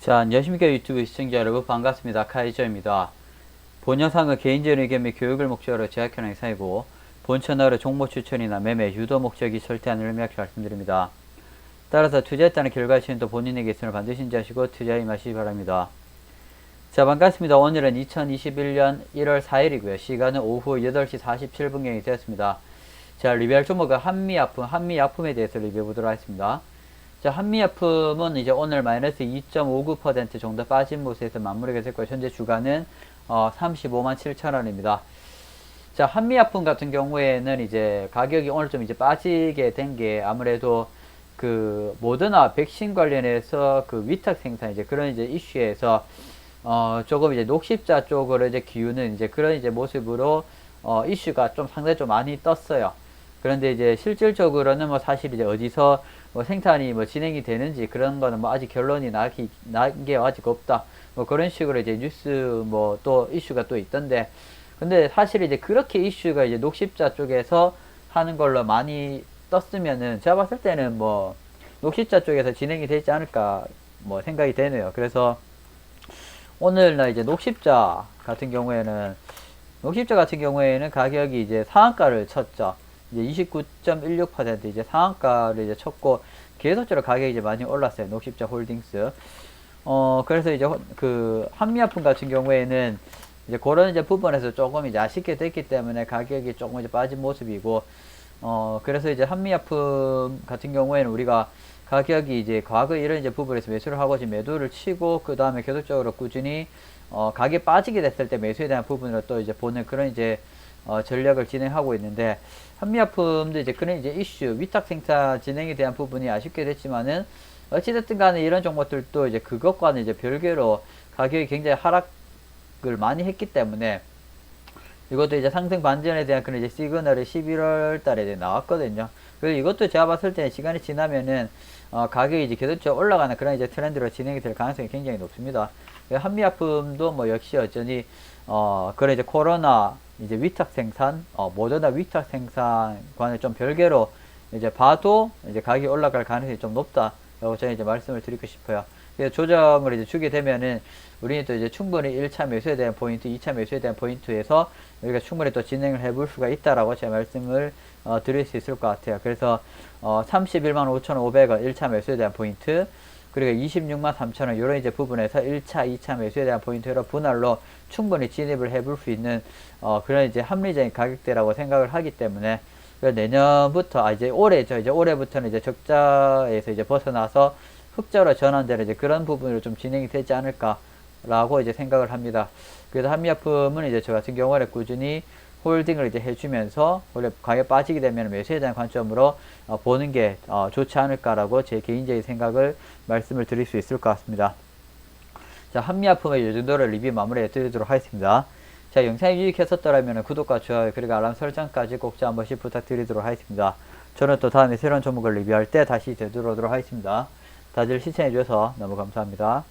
자, 안녕하십니까 유튜브 시청자 여러분 반갑습니다. 카이저입니다. 본 영상은 개인적인 의견 및 교육을 목적으로 제작하는 행사이고 본 채널의 정보 추천이나 매매, 유도 목적이 절대 명확히 말씀드립니다. 따라서 투자했다는 결과 시행도 본인에게 있음을 반드시 인지하시고 투자에 임하시기 바랍니다. 자 반갑습니다. 오늘은 2021년 1월 4일이고요. 시간은 오후 8시 47분경이 되었습니다. 자 리뷰할 종목은 한미약품, 한미약품에 대해서 리뷰해 보도록 하겠습니다. 자, 한미약품은 이제 오늘 마이너스 2.59% 정도 빠진 모습에서 마무리가 됐고요. 현재 주가는 어, 35만 7천 원입니다. 자, 한미약품 같은 경우에는 이제 가격이 오늘 좀 이제 빠지게 된 게 아무래도 그 모더나 백신 관련해서 그 위탁 생산 이제 그런 이제 이슈에서 어 조금 이제 녹십자 쪽으로 이제 기우는 이제 그런 이제 모습으로 어 이슈가 좀 상당히 좀 많이 떴어요. 그런데 이제 실질적으로는 뭐 사실 이제 어디서 뭐 생산이 뭐 진행이 되는지 그런 거는 뭐 아직 결론이 나기 난게 아직 없다. 뭐 그런 식으로 이제 뉴스 뭐 또 이슈가 또 있던데 근데 사실 이제 그렇게 이슈가 이제 녹십자 쪽에서 하는 걸로 많이 떴으면은 제가 봤을 때는 뭐 녹십자 쪽에서 진행이 되지 않을까 뭐 생각이 되네요. 그래서 오늘날 이제 녹십자 같은 경우에는 녹십자 같은 경우에는 가격이 이제 상한가를 쳤죠. 이제 29.16% 이제 상한가를 이제 쳤고 계속적으로 가격이 이제 많이 올랐어요. 녹십자 홀딩스. 어 그래서 이제 호- 그 한미약품 같은 경우에는 이제 그런 이제 부분에서 조금 이제 아쉽게 됐기 때문에 가격이 조금 이제 빠진 모습이고 어 그래서 이제 한미약품 같은 경우에는 우리가 가격이 이제 과거 이런 이제 부분에서 매수를 하고 지금 매도를 치고 그 다음에 계속적으로 꾸준히 어 가격이 빠지게 됐을 때 매수에 대한 부분을 또 이제 보는 그런 이제 어 전략을 진행하고 있는데 한미약품도 이제 그런 이제 이슈 위탁 생산 진행에 대한 부분이 아쉽게 됐지만은 어찌됐든 간에 이런 종목들도 이제 그것과는 이제 별개로 가격이 굉장히 하락을 많이 했기 때문에 이것도 이제 상승 반전에 대한 그런 이제 시그널이 11월 달에 이제 나왔거든요. 그리고 이것도 제가 봤을 때 시간이 지나면은 어, 가격이 이제 계속적으로 올라가는 그런 이제 트렌드로 진행이 될 가능성이 굉장히 높습니다. 한미약품도 뭐 역시 여전히 어, 그런 이제 코로나 이제 위탁 생산, 어, 모더나 위탁 생산과는 좀 별개로 이제 봐도 이제 가격이 올라갈 가능성이 좀 높다라고 저는 이제 말씀을 드리고 싶어요. 그래서 조정을 이제 주게 되면은 우리는 또 이제 충분히 1차 매수에 대한 포인트, 2차 매수에 대한 포인트에서 우리가 충분히 또 진행을 해볼 수가 있다라고 제가 말씀을 어, 드릴 수 있을 것 같아요. 그래서 어, 31만 5,500원 1차 매수에 대한 포인트, 그리고 26만 3천원 이런 이제 부분에서 1차, 2차 매수에 대한 포인트로 분할로 충분히 진입을 해볼 수 있는 어, 그런 이제 합리적인 가격대라고 생각을 하기 때문에 내년부터 아 이제 올해죠 이제 올해부터는 이제 적자에서 이제 벗어나서 흑자로 전환되는 이제 그런 부분으로 좀 진행이 되지 않을까라고 이제 생각을 합니다. 그래서 한미약품은 이제 저 같은 경우는 꾸준히 홀딩을 이제 해주면서 원래 가격 빠지게 되면 매수에 대한 관점으로 어, 보는 게 어, 좋지 않을까라고 제 개인적인 생각을 말씀을 드릴 수 있을 것 같습니다. 자, 한미약품의 이 정도로 리뷰 마무리해 드리도록 하겠습니다. 자, 영상이 유익했었더라면 구독과 좋아요 그리고 알람 설정까지 꼭한 번씩 부탁드리도록 하겠습니다. 저는 또 다음에 새로운 종목을 리뷰할 때 다시 되돌아오도록 하겠습니다. 다들 시청해 주셔서 너무 감사합니다.